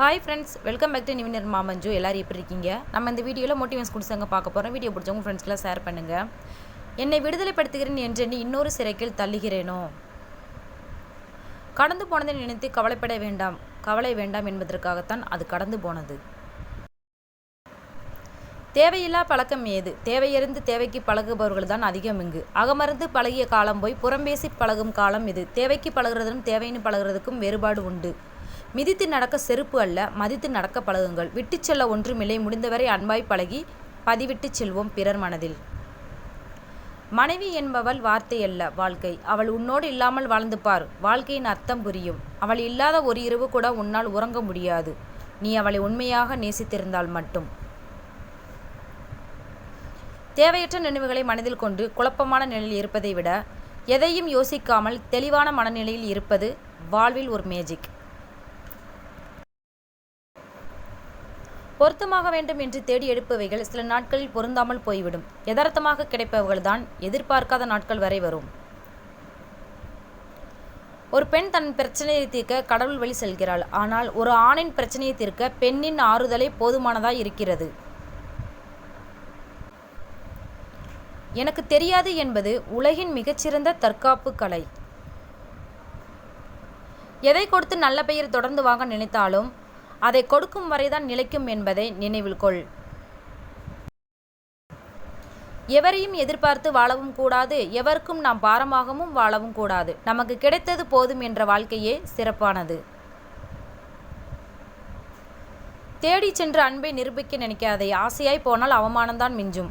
Hi friends welcome back to நிவினர் மாமஞ்சு எல்லோரும் எப்படி இருக்கீங்க? நம்ம இந்த வீடியோவில் மோட்டிவேஷன் கொடுத்தாங்க பார்க்க போகிறோம் வீடியோ பிடிச்சவங்க ஃப்ரெண்ட்ஸ்க்கெல்லாம் ஷேர் பண்ணுங்கள் என்னை விடுதலைப்படுத்துகிறேன் என்று நீ இன்னொரு சிறைக்கில் தள்ளுகிறேனோ? கடந்து போனதை நினைத்து கவலைப்பட வேண்டாம். கவலை வேண்டாம் என்பதற்காகத்தான் அது கடந்து போனது. தேவையில்லா பழக்கம் ஏது? தேவையறிந்து தேவைக்கு பழகுபவர்கள் தான் அதிகம் இங்கு. அகமருந்து பழகிய காலம் போய் புறம்பேசி பழகும் காலம் இது. தேவைக்கு பழகிறதும் தேவைன்னு பழகுறதுக்கும் வேறுபாடு உண்டு. மிதித்து நடக்க செருப்பு அல்ல மதித்து நடக்க பழகுங்கள். விட்டுச் செல்ல ஒன்றுமில்லை. முடிந்தவரை அன்பாய் பழகி பதிவிட்டு செல்வோம் பிறர் மனதில். மனைவி என்பவள் வார்த்தை அல்ல வாழ்க்கை. அவள் உன்னோடு இல்லாமல் வாழ்ந்து பார் வாழ்க்கையின் அர்த்தம் புரியும். அவள் இல்லாத ஒரு இரவு கூட உன்னால் உறங்க முடியாது. நீ அவளை உண்மையாக நேசித்திருந்தால் மட்டும். தேவையற்ற நினைவுகளை மனதில் கொண்டு குழப்பமான நிலையில் இருப்பதை விட எதையும் யோசிக்காமல் தெளிவான மனநிலையில் இருப்பது வாழ்வில் ஒரு மேஜிக் பொருத்தமாக வேண்டும் என்று தேடி எடுப்பவைகள் சில நாட்களில் பொருந்தாமல் போய்விடும். யதார்த்தமாக கிடைப்பவர்கள்தான் எதிர்பார்க்காத நாட்கள் வரை வரும். ஒரு பெண் தன் பிரச்சனையை தீர்க்க கடவுள் வழி செல்கிறாள். ஆனால் ஒரு ஆணின் பிரச்சனையை தீர்க்க பெண்ணின் ஆறுதலே போதுமானதாய் இருக்கிறது. எனக்கு தெரியாது என்பது உலகின் மிகச்சிறந்த தற்காப்பு கலை. எதை கொடுத்து நல்ல பெயர் தொடர்ந்து வாங்க நினைத்தாலும் அதை கொடுக்கும் வரைதான் நிலைக்கும் என்பதை நினைவில் கொள். எவரையும் எதிர்பார்த்து வாழவும் கூடாது. எவருக்கும் நாம் பாரமாகவும் வாழவும் கூடாது. நமக்கு கிடைத்தது போதும் என்ற வாழ்க்கையே சிறப்பானது. தேடி சென்று அன்பை நிரூபிக்க நினைக்காதே. ஆசையாய் போனால் அவமானம்தான் மிஞ்சும்.